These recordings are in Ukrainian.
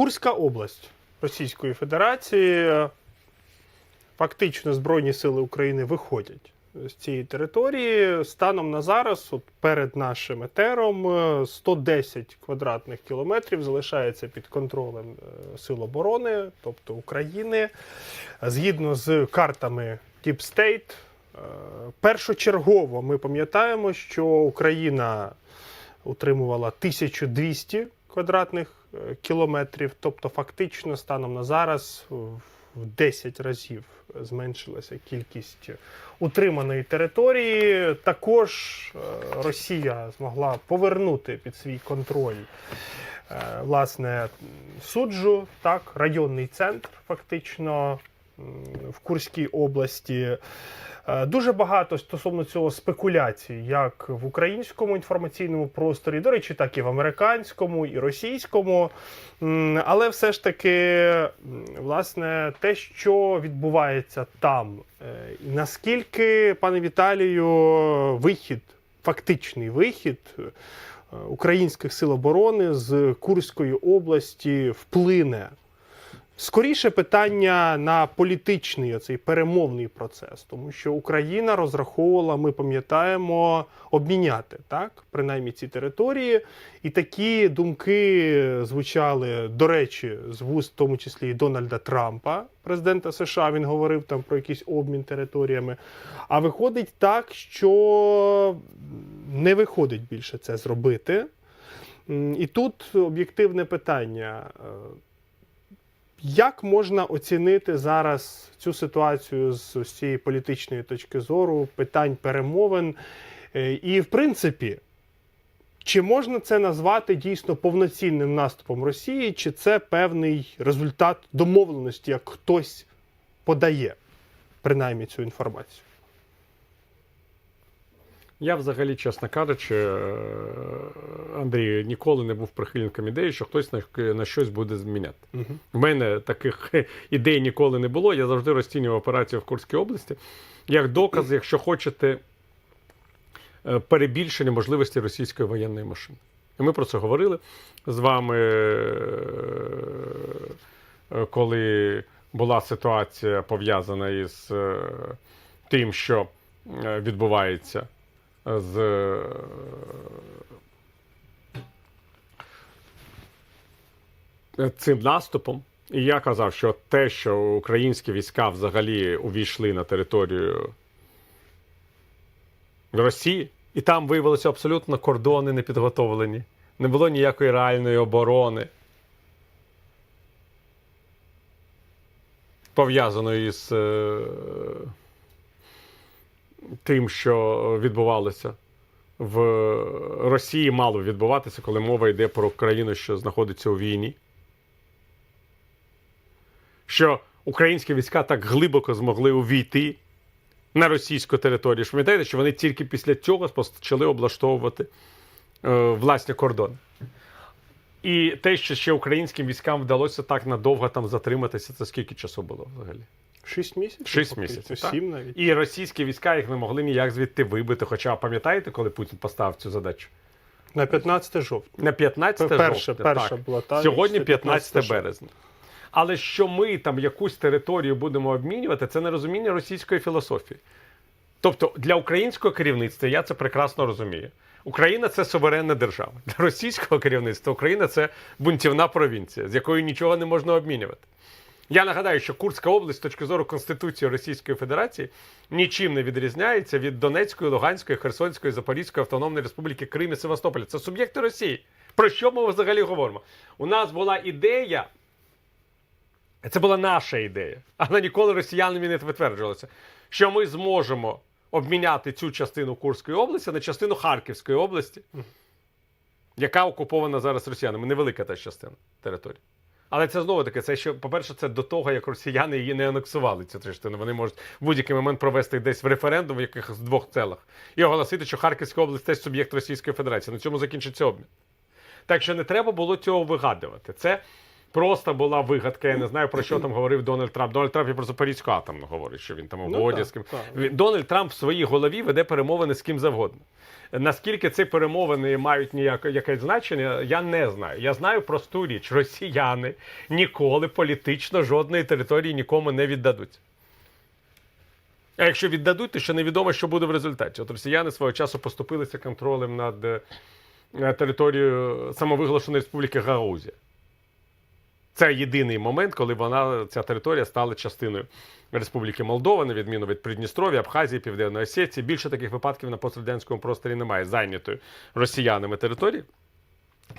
Курська область Російської Федерації. Фактично Збройні сили України виходять з цієї території. Станом на зараз, от перед нашим етером, е, 110 квадратних кілометрів залишається під контролем е, Сил оборони, тобто України. Згідно з картами Deep State, е, першочергово ми пам'ятаємо, що Україна утримувала 1200 квадратних кілометрів, тобто фактично станом на зараз в 10 разів зменшилася кількість утриманої території. Також е, Росія змогла повернути під свій контроль е, власне суджу, так, районний центр, фактично в Курській області. Е, Дуже багато стосовно цього спекуляцій, як в українському інформаційному просторі, до речі, так і в американському, і російському. Але все ж таки, власне, те, що відбувається там, е, наскільки, пане Віталію, вихід, фактичний вихід е, українських сил оборони з Курської області вплине Скоріше питання на політичний оцей перемовний процес, тому що Україна розраховувала, ми пам'ятаємо, обміняти так, принаймні ці території. І такі думки звучали, до речі, з вуст, в тому числі і Дональда Трампа, президента США. Він говорив там про якийсь обмін територіями. А виходить так, що не виходить більше це зробити. І тут об'єктивне питання. Як можна оцінити зараз цю ситуацію з усієї політичної точки зору, питань перемовин? Е, І, в принципі, чи можна це назвати дійсно повноцінним наступом Росії, чи це певний результат домовленості, як хтось подає принаймні цю інформацію? Я взагалі, чесно кажучи, е, Андрій, ніколи не був прихильником ідеї, що хтось на, на щось буде зміняти. Угу. У мене таких ідей ніколи не було. Я завжди розцінював операцію в Курській області як доказ, якщо хочете, е, перебільшення можливості російської воєнної машини. І ми про це говорили з вами, е, коли була ситуація пов'язана із тим, що відбувається з е, цим наступом. І я казав, що те, що українські війська взагалі увійшли на територію Росії, і там виявилося абсолютно кордони не підготовлені, не було ніякої реальної оборони, пов'язаної з е, тим, що відбувалося в Росії, мало відбуватися, коли мова йде про країну, що знаходиться у війні. Що українські війська так глибоко змогли увійти на російську територію. Що пам'ятаєте, що вони тільки після цього почали облаштовувати е, власні кордони. І те, що ще українським військам вдалося так надовго там затриматися, це скільки часу було взагалі? Шість місяців? Шість місяців, так. Сім навіть. І російські війська їх не могли ніяк звідти вибити. Хоча пам'ятаєте, коли Путін поставив цю задачу? На 15 жовтня. На 15 Перша, жовтня. перша так. була та Сьогодні це 15 березня. Але що ми там якусь територію будемо обмінювати, це нерозуміння російської філософії. Тобто для українського керівництва я це прекрасно розумію. Україна це суверенна держава. Для російського керівництва Україна це бунтівна провінція, з якою нічого не можна обмінювати. Я нагадаю, що Курська область з точки зору Конституції Російської Федерації нічим не відрізняється від Донецької, Луганської, Херсонської, Запорізької Автономної Республіки Крим і Севастополя. Це суб'єкти Росії. Про що ми взагалі говоримо? У нас була ідея, це була наша ідея, але ніколи росіянами не підтверджувалося, що ми зможемо обміняти цю частину Курської області на частину Харківської області, яка окупована зараз росіянами. Невелика та частина території. Але це знову таки, це ще, по-перше, це до того, як росіяни її не анексували, цю частину. Вони можуть в будь-який момент провести десь в референдум в якихось двох целах і оголосити, що Харківська область теж суб'єкт Російської Федерації. На цьому закінчиться обмін. Так що не треба було цього вигадувати. Це просто була вигадка. Я не знаю про що там говорив Дональд Трамп. Дональд Трамп і про Запорізьку атомну говорить, що він там Ну, угоді так, з ким. так. Дональд Трамп в своїй голові веде перемовини з ким завгодно. Наскільки ці перемовини мають ніяке якесь значення, я не знаю. Я знаю просту річ: росіяни ніколи політично жодної території нікому не віддадуть. А якщо віддадуть, то ще невідомо, що буде в результаті. От росіяни свого часу поступилися контролем над е, територією самовиголошеної республіки Гагаузія. Це єдиний момент, коли вона, ця територія стала частиною Республіки Молдова, на відміну від Придністров'я, Абхазії, Південної Осетії. Більше таких випадків на пострадянському просторі немає, зайнятої росіянами території.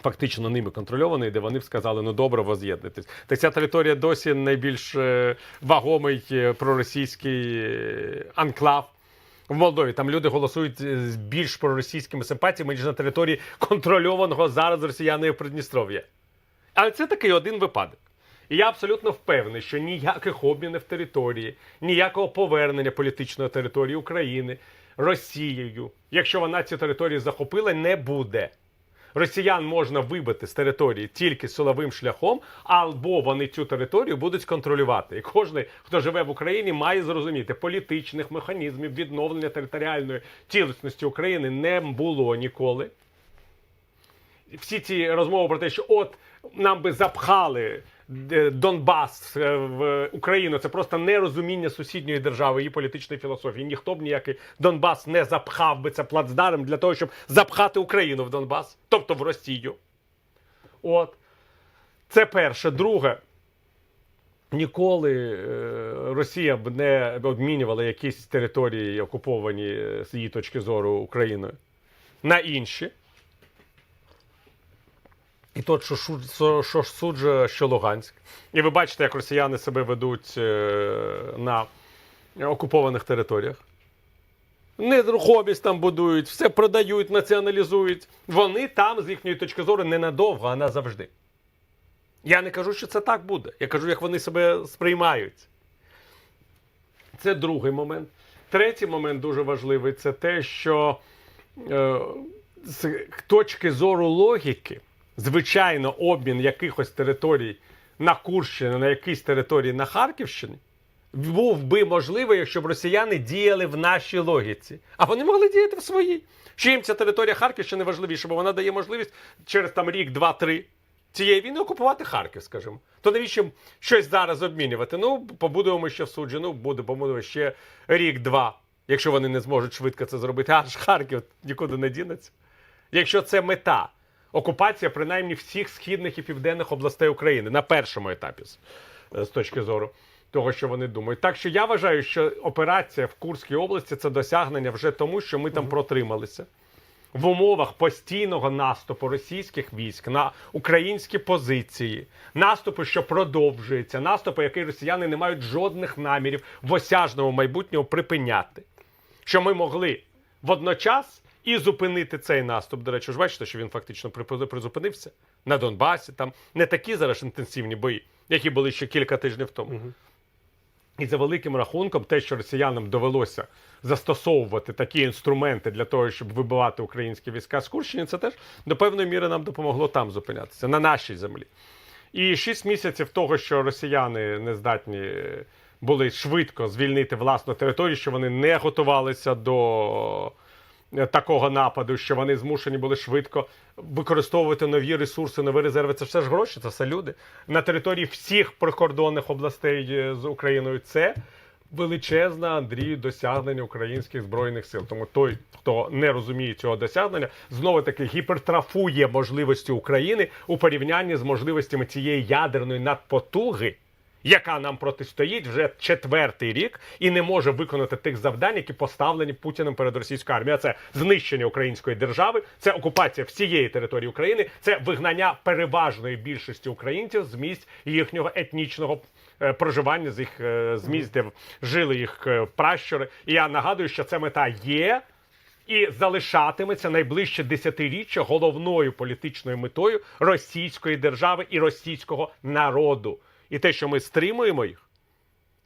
Фактично ними контрольованої, де вони б сказали, ну добре, воз'єднатись. Так ця територія досі найбільш е, вагомий е, проросійський е, анклав в Молдові. Там люди голосують з більш проросійськими симпатіями, ніж на території контрольованого зараз росіянами Придністров'я. Але це такий один випадок. І я абсолютно впевнений, що ніяких обмінів території, ніякого повернення політичної території України Росією, якщо вона ці території захопила, не буде. Росіян можна вибити з території тільки силовим шляхом, або вони цю територію будуть контролювати. І кожен, хто живе в Україні, має зрозуміти, політичних механізмів відновлення територіальної цілісності України не було ніколи всі ці розмови про те, що от нам би запхали е, Донбас е, в Україну, це просто нерозуміння сусідньої держави, її політичної філософії. Ніхто б ніякий Донбас не запхав би це плацдарм для того, щоб запхати Україну в Донбас, тобто в Росію. От. Це перше. Друге. Ніколи е, Росія б не обмінювала якісь території, окуповані з її точки зору Україною, на інші. І то, що, що, що суджує, що Луганськ. І ви бачите, як росіяни себе ведуть е, на окупованих територіях. Нерухомість там будують, все продають, націоналізують. Вони там, з їхньої точки зору, ненадовго, а назавжди. Я не кажу, що це так буде. Я кажу, як вони себе сприймають. Це другий момент. Третій момент дуже важливий це те, що е, з точки зору логіки, звичайно, обмін якихось територій на Курщині, на якійсь території на Харківщині був би можливий, якщо б росіяни діяли в нашій логіці. А вони могли діяти в своїй. Що їм ця територія Харківщини важливіша, бо вона дає можливість через там рік, два, три цієї війни окупувати Харків, скажімо. То навіщо щось зараз обмінювати? Ну, побудуємо ще в суджі, ну буде, побудуємо ще рік-два, якщо вони не зможуть швидко це зробити. Аж Харків нікуди не дінеться. Якщо це мета, окупація принаймні всіх східних і південних областей України на першому етапі з, з точки зору того, що вони думають. Так що я вважаю, що операція в Курській області це досягнення вже тому, що ми там протрималися. В умовах постійного наступу російських військ на українські позиції, наступу, що продовжується, наступу, який росіяни не мають жодних намірів в осяжному майбутньому припиняти. Що ми могли водночас і зупинити цей наступ. До речі, ж бачите, що він фактично призупинився на Донбасі. Там не такі зараз інтенсивні бої, які були ще кілька тижнів тому. І за великим рахунком, те, що росіянам довелося застосовувати такі інструменти для того, щоб вибивати українські війська з Курщини, це теж до певної міри нам допомогло там зупинятися, на нашій землі. І шість місяців того, що росіяни не здатні е, були швидко звільнити власну територію, що вони не готувалися до такого нападу, що вони змушені були швидко використовувати нові ресурси, нові резерви. Це все ж гроші, це все люди на території всіх прикордонних областей е, з Україною. Це величезне Андрію досягнення українських збройних сил. Тому той, хто не розуміє цього досягнення, знову таки гіпертрафує можливості України у порівнянні з можливостями цієї ядерної надпотуги. Яка нам протистоїть вже четвертий рік і не може виконати тих завдань, які поставлені Путіним перед російською армією. Це знищення української держави, це окупація всієї території України, це вигнання переважної більшості українців з місць їхнього етнічного е, проживання, з їх е, з місць, де жили їх е, пращури. І я нагадую, що ця мета є. І залишатиметься найближче десятиріччя головною політичною метою російської держави і російського народу. І те, що ми стримуємо їх,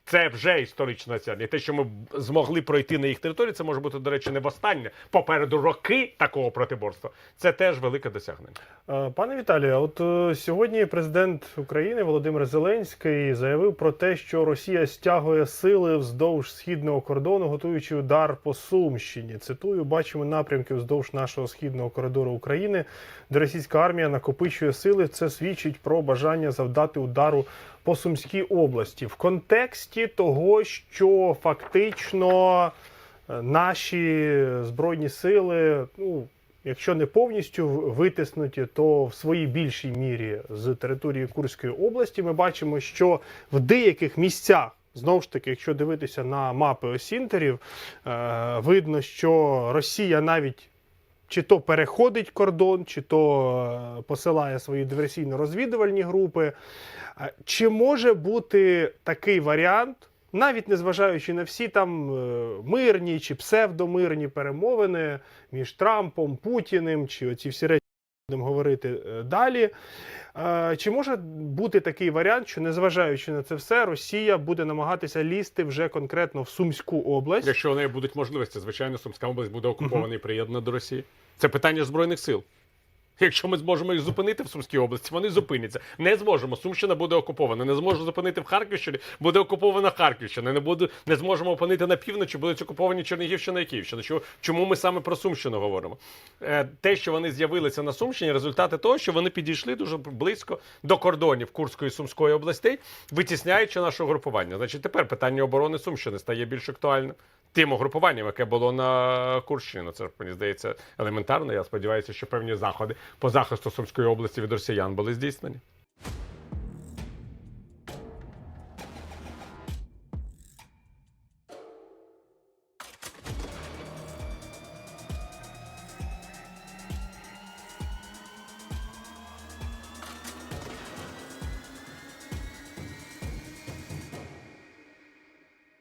Це вже історичне досягнення. І Те, що ми змогли пройти на їх території, це може бути, до речі, не востаннє. Попереду роки такого протиборства. Це теж велике досягнення. Е, Пане Віталію, от е, сьогодні президент України Володимир Зеленський заявив про те, що Росія стягує сили вздовж східного кордону, готуючи удар по Сумщині. Цитую, бачимо напрямки вздовж нашого східного коридору України, де російська армія накопичує сили. Це свідчить про бажання завдати удару по Сумській області в контексті того, що фактично е, наші збройні сили, ну якщо не повністю витиснуті, то в своїй більшій мірі з території Курської області ми бачимо, що в деяких місцях. Знову ж таки, якщо дивитися на мапи осінтерів, е, видно, що Росія навіть чи то переходить кордон, чи то е, посилає свої диверсійно-розвідувальні групи. Е, Чи може бути такий варіант, навіть незважаючи на всі там е, мирні чи псевдомирні перемовини між Трампом, Путіним, чи оці всі речі будемо говорити е, далі. Е, Чи може бути такий варіант, що незважаючи на це все, Росія буде намагатися лізти вже конкретно в Сумську область? Якщо у неї будуть можливості, звичайно, Сумська область буде окупована і приєднана до Росії. Це питання збройних сил. Якщо ми зможемо їх зупинити в Сумській області, вони зупиняться. Не зможемо. Сумщина буде окупована. Не зможемо зупинити в Харківщині, буде окупована Харківщина. Не буде, не зможемо опинити на півночі, будуть окуповані Чернігівщина і Київщина. Чому ми саме про Сумщину говоримо? Е, те, що вони з'явилися на Сумщині, результати того, що вони підійшли дуже близько до кордонів Курської Сумської областей, витісняючи наше угрупування. Значить, тепер питання оборони Сумщини стає більш актуальним. Тим угрупуванням, яке було на Курщині. Ну, Це мені здається елементарно. Я сподіваюся, що певні заходи по захисту Сумської області від росіян були здійснені.